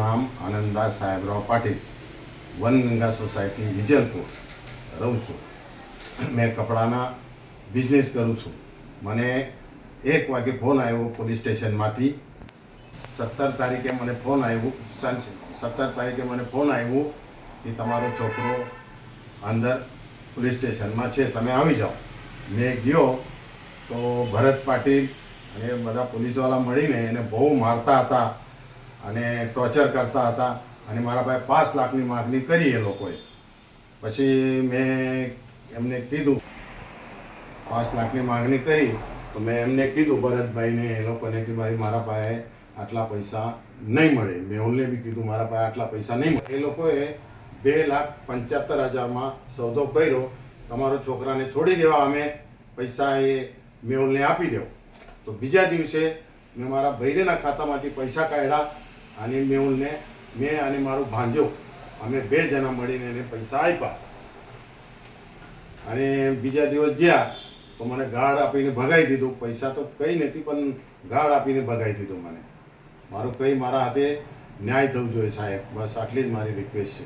નામ આનંદા સાહેબરાવ પાટીલ. વનગંગા સોસાયટી વિજલપુર. રહું છું. મેં કપડાના બિઝનેસ કરું છું. મને એક વાગે ફોન આવ્યો પોલીસ સ્ટેશનમાંથી. સત્તર તારીખે મને ફોન આવ્યો. સત્તર તારીખે મને ફોન આવ્યો કે તમારો છોકરો અંદર પોલીસ સ્ટેશનમાં છે. તમે આવી જાઓ. મેં ગયો તો ભરત પાટીલ અને બધા પોલીસવાળા મળીને એને બહુ મારતા હતા. અને ટોર્ચર કરતા હતા અને મારા પાસે પાંચ લાખની માગણી કરી એ લોકોએ. પછી મેં એમને કીધું, પાંચ લાખની માગણી કરી તો મેં એમને કીધું ભરતભાઈને એ લોકોને કે ભાઈ મારા પાસે આટલા પૈસા નહીં મળે. મેહુલને બી કીધું મારા પાસે આટલા પૈસા નહીં મળે. એ લોકોએ બે લાખ પંચાવતર હજારમાં સોદો કર્યો. તમારો છોકરાને છોડી દેવા અમે પૈસા એ મેહુલને આપી દો તો બીજા દિવસે મેં મારા ભાઈના ખાતામાંથી પૈસા કાઢ્યા. અને મેઉલને મેં અને મારો ભાંજો, અમે બે જણા મળીને એને પૈસા આપ્યા. અને બીજા દિવસ ગયા, તો મને ગાળ આપીને ભગાઈ દીધું. પૈસા તો કંઈ નથી, પણ ગાળ આપીને ભગાઈ દીધું મને. મારું કંઈ મારા હાથે ન્યાય થવું જોઈએ સાહેબ. બસ આટલી જ મારી રિક્વેસ્ટ છે.